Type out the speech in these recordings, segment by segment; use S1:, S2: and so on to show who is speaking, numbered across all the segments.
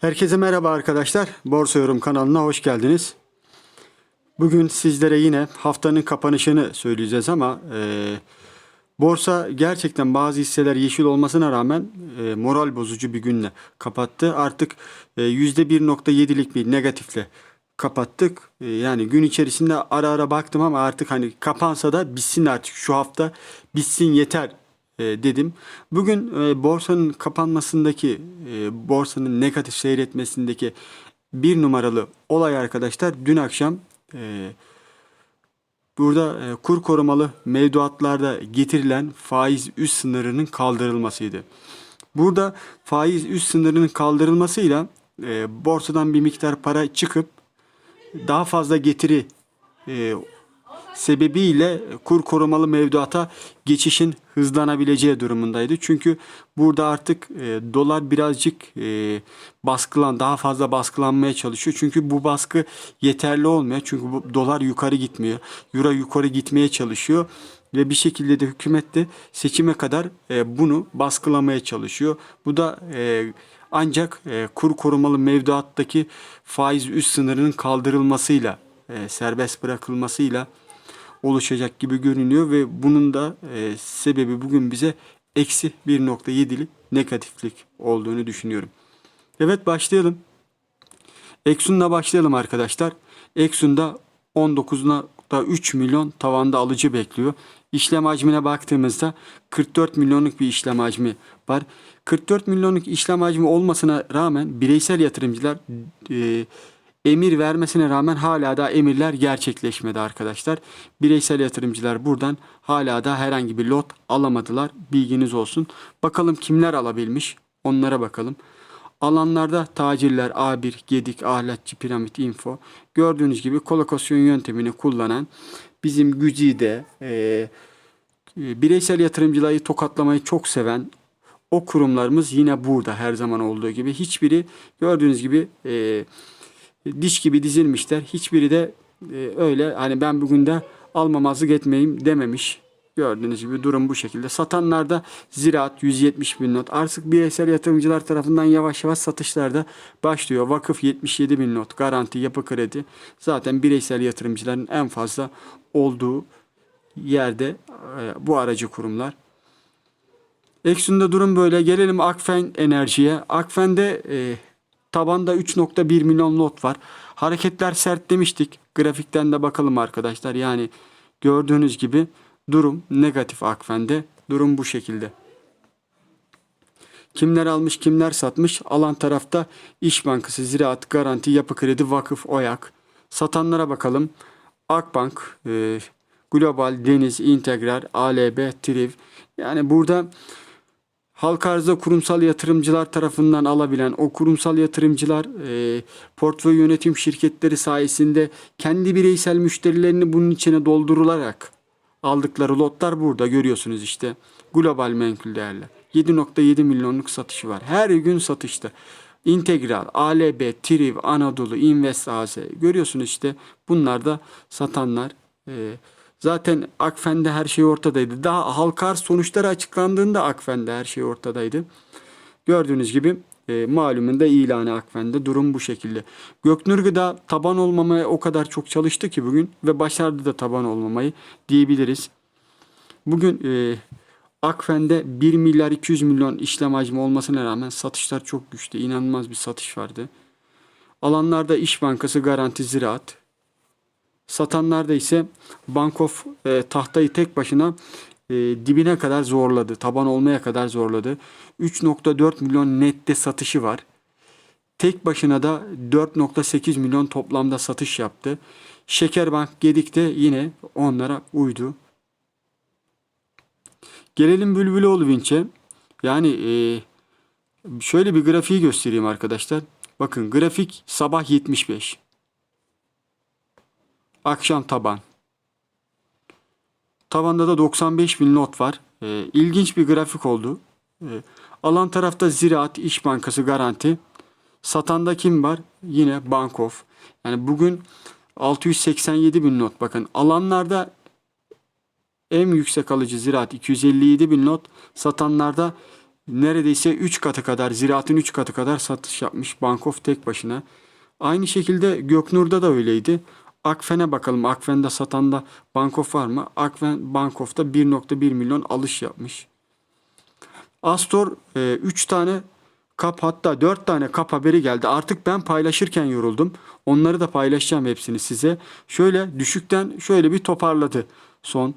S1: Herkese merhaba arkadaşlar. Borsa Yorum kanalına hoş geldiniz. Bugün sizlere yine haftanın kapanışını söyleyeceğiz ama e, borsa gerçekten bazı hisseler yeşil olmasına rağmen e, moral bozucu bir günle kapattı. Artık e, %1.7'lik bir negatifle kapattık. E, yani gün içerisinde ara ara baktım ama artık hani kapansa da bitsin artık şu hafta bitsin yeter dedim. Bugün e, borsanın kapanmasındaki, e, borsanın negatif seyretmesindeki bir numaralı olay arkadaşlar dün akşam e, burada e, kur korumalı mevduatlarda getirilen faiz üst sınırının kaldırılmasıydı. Burada faiz üst sınırının kaldırılmasıyla e, borsadan bir miktar para çıkıp daha fazla getiri e, sebebiyle kur korumalı mevduata geçişin hızlanabileceği durumundaydı. Çünkü burada artık e, dolar birazcık e, baskılan daha fazla baskılanmaya çalışıyor. Çünkü bu baskı yeterli olmuyor. Çünkü bu dolar yukarı gitmiyor. Euro yukarı gitmeye çalışıyor ve bir şekilde de hükümet de seçime kadar e, bunu baskılamaya çalışıyor. Bu da e, ancak e, kur korumalı mevduattaki faiz üst sınırının kaldırılmasıyla e, serbest bırakılmasıyla oluşacak gibi görünüyor ve bunun da e, sebebi bugün bize eksi 1.7'lik negatiflik olduğunu düşünüyorum. Evet başlayalım. Exxon'la başlayalım arkadaşlar. Exxon'da 19.3 milyon tavanda alıcı bekliyor. İşlem hacmine baktığımızda 44 milyonluk bir işlem hacmi var. 44 milyonluk işlem hacmi olmasına rağmen bireysel yatırımcılar e, emir vermesine rağmen hala da emirler gerçekleşmedi arkadaşlar. Bireysel yatırımcılar buradan hala da herhangi bir lot alamadılar. Bilginiz olsun. Bakalım kimler alabilmiş? Onlara bakalım. Alanlarda tacirler A1, Gedik, Ahlatçı, Piramit, Info. Gördüğünüz gibi kolokasyon yöntemini kullanan bizim Gücide e, bireysel yatırımcıları tokatlamayı çok seven o kurumlarımız yine burada her zaman olduğu gibi. Hiçbiri gördüğünüz gibi e, diş gibi dizilmişler. Hiçbiri de e, öyle hani ben bugün de almamazlık etmeyeyim dememiş. Gördüğünüz gibi durum bu şekilde. Satanlarda ziraat 170 bin not. Artık bireysel yatırımcılar tarafından yavaş yavaş satışlarda başlıyor. Vakıf 77 bin not. Garanti, yapı kredi. Zaten bireysel yatırımcıların en fazla olduğu yerde e, bu aracı kurumlar. Eksun'da durum böyle. Gelelim Akfen Enerji'ye. Akfen'de e, tabanda 3.1 milyon lot var. Hareketler sert demiştik. Grafikten de bakalım arkadaşlar. Yani gördüğünüz gibi durum negatif Akfen'de. Durum bu şekilde. Kimler almış kimler satmış? Alan tarafta İş Bankası, Ziraat, Garanti, Yapı Kredi, Vakıf, Oyak. Satanlara bakalım. Akbank, e, Global, Deniz, Integral, ALB, Triv. Yani burada halka arzda kurumsal yatırımcılar tarafından alabilen o kurumsal yatırımcılar e, portföy yönetim şirketleri sayesinde kendi bireysel müşterilerini bunun içine doldurularak aldıkları lotlar burada görüyorsunuz işte. Global menkul değerler. 7.7 milyonluk satışı var. Her gün satışta. Integral, ALB, Triv, Anadolu, Invest AZ görüyorsunuz işte bunlar da satanlar. Ee, zaten Akfen'de her şey ortadaydı. Daha halka arz sonuçları açıklandığında Akfen'de her şey ortadaydı. Gördüğünüz gibi e, malumunda ilanı Akfen'de durum bu şekilde. Göknur da taban olmamaya o kadar çok çalıştı ki bugün ve başardı da taban olmamayı diyebiliriz. Bugün e, Akfen'de 1 milyar 200 milyon işlem hacmi olmasına rağmen satışlar çok güçlü. İnanılmaz bir satış vardı. Alanlarda İş Bankası Garanti Ziraat. Satanlarda ise Bankof e, tahtayı tek başına e, dibine kadar zorladı. Taban olmaya kadar zorladı. 3.4 milyon nette satışı var. Tek başına da 4.8 milyon toplamda satış yaptı. Şekerbank Gedik'te yine onlara uydu. Gelelim Bülbüloğlu Vinç'e. Yani e, şöyle bir grafiği göstereyim arkadaşlar. Bakın grafik sabah 75. Akşam taban. Tabanda da 95 bin not var. E, ilginç bir grafik oldu. E, alan tarafta Ziraat, İş Bankası, Garanti. Satanda kim var? Yine Bankof. Yani bugün 687 bin not. Bakın alanlarda en yüksek alıcı ziraat 257 bin lot. Satanlarda neredeyse 3 katı kadar, ziraatın 3 katı kadar satış yapmış Bankof tek başına. Aynı şekilde Göknur'da da öyleydi. Akfen'e bakalım. Akfen'de satanda Bankof var mı? Akfen Bankof'ta 1.1 milyon alış yapmış. Astor 3 tane kap hatta 4 tane kap haberi geldi. Artık ben paylaşırken yoruldum. Onları da paylaşacağım hepsini size. Şöyle düşükten şöyle bir toparladı son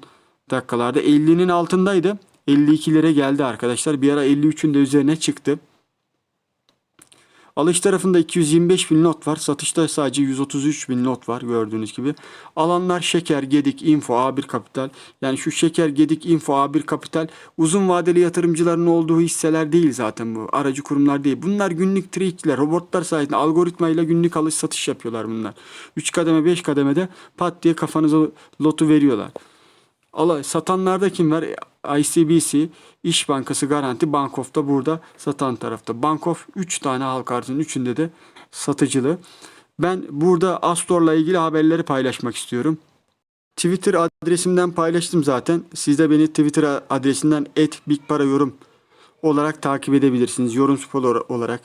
S1: dakikalarda. 50'nin altındaydı. 52'lere geldi arkadaşlar. Bir ara 53'ün de üzerine çıktı. Alış tarafında 225 bin not var. Satışta sadece 133 bin not var gördüğünüz gibi. Alanlar Şeker, Gedik, Info, A1 Kapital. Yani şu Şeker, Gedik, Info, A1 Kapital uzun vadeli yatırımcıların olduğu hisseler değil zaten bu. Aracı kurumlar değil. Bunlar günlük trade'ler, robotlar sayesinde algoritmayla günlük alış satış yapıyorlar bunlar. 3 kademe 5 kademede pat diye kafanıza lotu veriyorlar. Ala, satanlarda kim var? ICBC, İş Bankası Garanti, Bankof da burada satan tarafta. Bankof 3 tane halka arzının 3'ünde de satıcılı. Ben burada Astor'la ilgili haberleri paylaşmak istiyorum. Twitter adresimden paylaştım zaten. Siz de beni Twitter adresinden @bigparayorum olarak takip edebilirsiniz. Yorum spor olarak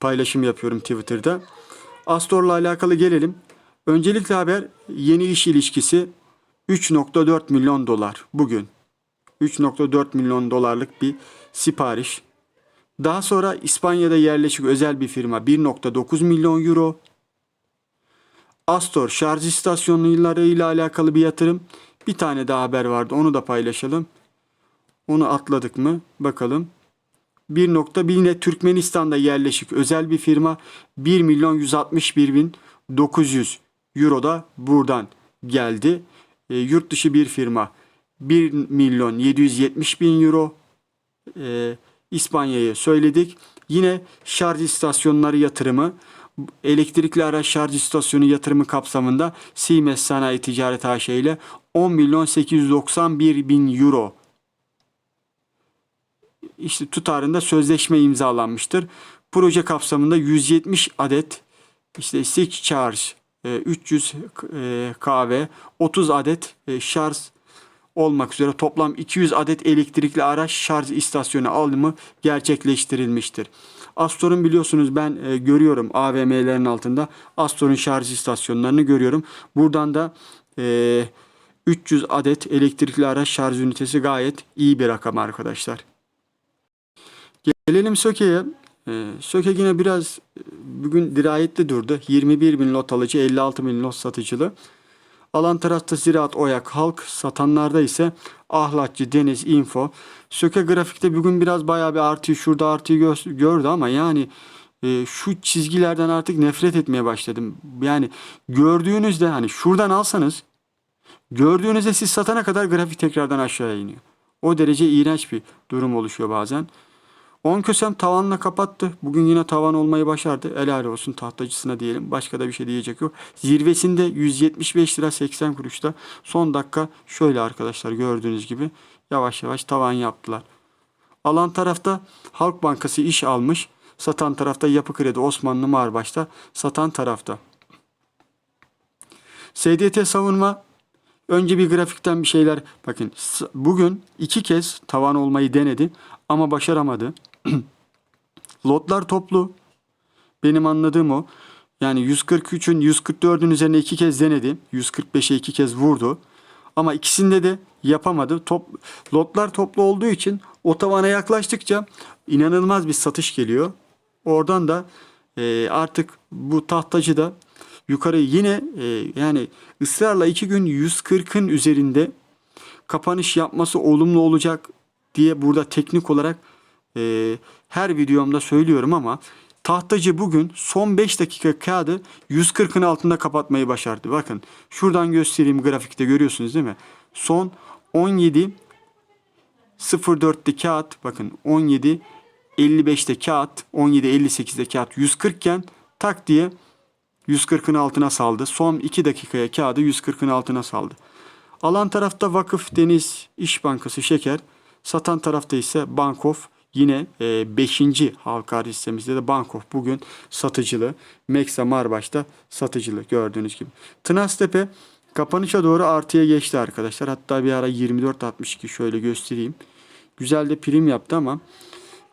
S1: paylaşım yapıyorum Twitter'da. Astor'la alakalı gelelim. Öncelikle haber yeni iş ilişkisi 3.4 milyon dolar bugün. 3.4 milyon dolarlık bir sipariş. Daha sonra İspanya'da yerleşik özel bir firma 1.9 milyon euro. Astor şarj istasyonları ile alakalı bir yatırım. Bir tane daha haber vardı onu da paylaşalım. Onu atladık mı? Bakalım. 1.1 yine Türkmenistan'da yerleşik özel bir firma 1 milyon 161 bin 900 euro da buradan geldi. E, yurt dışı bir firma 1 milyon 770 bin euro e, İspanya'ya söyledik. Yine şarj istasyonları yatırımı elektrikli araç şarj istasyonu yatırımı kapsamında Siemens Sanayi Ticaret AŞ ile 10 milyon 891 bin euro işte tutarında sözleşme imzalanmıştır. Proje kapsamında 170 adet işte stick charge e, 300 e, kahve 30 adet e, şarj olmak üzere toplam 200 adet elektrikli araç şarj istasyonu alımı gerçekleştirilmiştir. Astor'un biliyorsunuz ben e, görüyorum AVM'lerin altında Astor'un şarj istasyonlarını görüyorum. Buradan da e, 300 adet elektrikli araç şarj ünitesi gayet iyi bir rakam arkadaşlar. Gelelim Söke'ye. Ee, Söke yine biraz e, bugün dirayetli durdu. 21 bin lot alıcı, 56 bin lot satıcılı. Alan tarafta Ziraat, Oyak, Halk, satanlarda ise Ahlatçı, Deniz, Info. Söke grafikte bugün biraz bayağı bir artıyor. Şurada artıyı gö- gördü ama yani e, şu çizgilerden artık nefret etmeye başladım. Yani gördüğünüzde hani şuradan alsanız gördüğünüzde siz satana kadar grafik tekrardan aşağıya iniyor. O derece iğrenç bir durum oluşuyor bazen. 10 kösem tavanla kapattı. Bugün yine tavan olmayı başardı. Helal olsun tahtacısına diyelim. Başka da bir şey diyecek yok. Zirvesinde 175 lira 80 kuruşta. Son dakika şöyle arkadaşlar gördüğünüz gibi yavaş yavaş tavan yaptılar. Alan tarafta Halk Bankası iş almış. Satan tarafta Yapı Kredi Osmanlı Marbaş'ta. Satan tarafta. SDT savunma Önce bir grafikten bir şeyler bakın bugün iki kez tavan olmayı denedi ama başaramadı. Lotlar toplu. Benim anladığım o. Yani 143'ün 144'ün üzerine iki kez denedi. 145'e iki kez vurdu. Ama ikisinde de yapamadı. Top, lotlar toplu olduğu için o tavana yaklaştıkça inanılmaz bir satış geliyor. Oradan da e, artık bu tahtacı da yukarı yine e, yani ısrarla iki gün 140'ın üzerinde kapanış yapması olumlu olacak diye burada teknik olarak e, her videomda söylüyorum ama tahtacı bugün son 5 dakika kağıdı 140'ın altında kapatmayı başardı. Bakın şuradan göstereyim grafikte görüyorsunuz değil mi? Son 17 04'te kağıt bakın 17 55'te kağıt 17 58'de kağıt 140 iken tak diye 140'ın altına saldı. Son 2 dakikaya kağıdı 140'ın altına saldı. Alan tarafta Vakıf, Deniz, İş Bankası, Şeker. Satan tarafta ise Bankof. Yine 5. halka arz listemizde de Bankof bugün satıcılı. Meksa Marbaş'ta satıcılı gördüğünüz gibi. Tınaztepe kapanışa doğru artıya geçti arkadaşlar. Hatta bir ara 24.62 şöyle göstereyim. Güzel de prim yaptı ama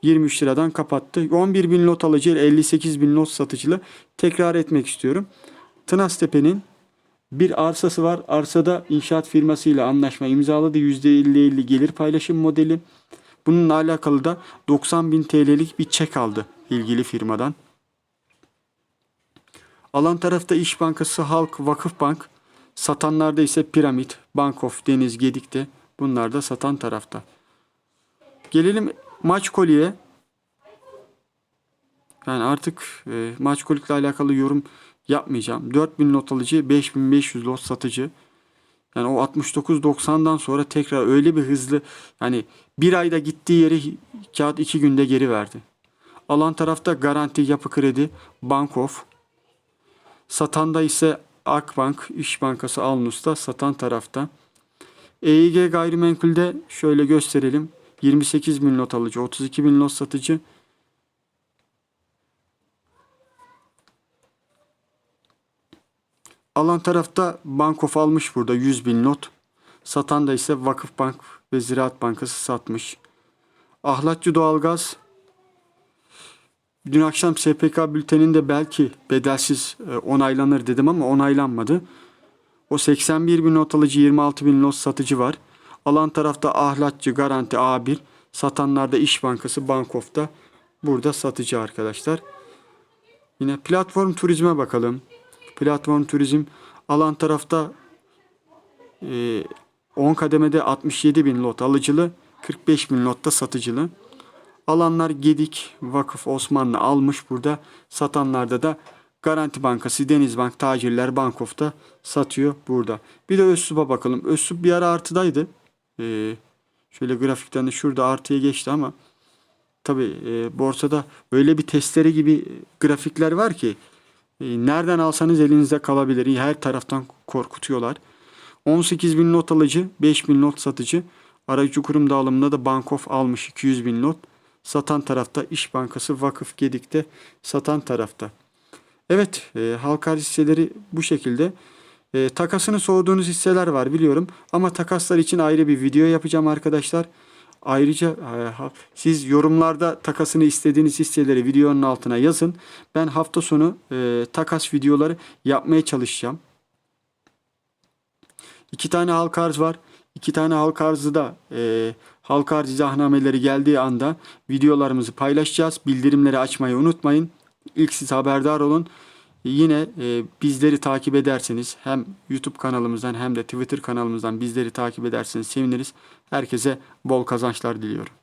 S1: 23 liradan kapattı. 11 bin lot alıcı 58 bin lot satıcılı. Tekrar etmek istiyorum. Tınaztepe'nin bir arsası var. Arsada inşaat firmasıyla anlaşma imzaladı. %50-50 gelir paylaşım modeli. Bununla alakalı da 90 bin TL'lik bir çek aldı ilgili firmadan. Alan tarafta İş Bankası, Halk, Vakıfbank. Satanlarda ise Piramit, Bank of, Deniz, Gedik'te. Bunlar da satan tarafta. Gelelim maç koliye. Yani artık e, maç kolikle alakalı yorum yapmayacağım. 4000 lot alıcı, 5500 lot satıcı. Yani o 69-90'dan sonra tekrar öyle bir hızlı yani bir ayda gittiği yeri kağıt iki günde geri verdi. Alan tarafta Garanti Yapı Kredi, Bank of. Satanda ise Akbank, İş Bankası Alnus'ta satan tarafta. EIG gayrimenkulde şöyle gösterelim. 28 bin lot alıcı, 32 bin lot satıcı. Alan tarafta Bankof almış burada 100 bin not. Satan da ise Vakıfbank ve Ziraat Bankası satmış. Ahlatçı Doğalgaz Dün akşam SPK bülteninde belki bedelsiz e, onaylanır dedim ama onaylanmadı. O 81 bin not alıcı 26 bin not satıcı var. Alan tarafta Ahlatçı Garanti A1. Satanlarda İş Bankası Bankof'ta. Burada satıcı arkadaşlar. Yine platform turizme bakalım. Platform turizm alan tarafta e, 10 kademede 67 bin lot alıcılı, 45 bin lotta satıcılı. Alanlar Gedik, Vakıf, Osmanlı almış burada. Satanlarda da Garanti Bankası, Denizbank, Tacirler, Bankof'ta satıyor burada. Bir de Özsup'a bakalım. Özsup bir ara artıdaydı. Ee, şöyle grafikten de şurada artıya geçti ama tabi e, borsada öyle bir testere gibi grafikler var ki e, nereden alsanız elinizde kalabilir. Her taraftan korkutuyorlar. 18 bin not alıcı, 5 bin not satıcı. Aracı kurum dağılımında da Bankof almış 200 bin not. Satan tarafta İş Bankası, Vakıf Gedik'te satan tarafta. Evet, e, halka hisseleri bu şekilde. E, takasını sorduğunuz hisseler var biliyorum. Ama takaslar için ayrı bir video yapacağım arkadaşlar. Ayrıca e, siz yorumlarda takasını istediğiniz hisseleri videonun altına yazın. Ben hafta sonu e, takas videoları yapmaya çalışacağım. İki tane halka arz var. İki tane halka arzı da e, halka arz izahnameleri geldiği anda videolarımızı paylaşacağız. Bildirimleri açmayı unutmayın. İlk siz haberdar olun. Yine e, bizleri takip ederseniz hem YouTube kanalımızdan hem de Twitter kanalımızdan bizleri takip ederseniz seviniriz. Herkese bol kazançlar diliyorum.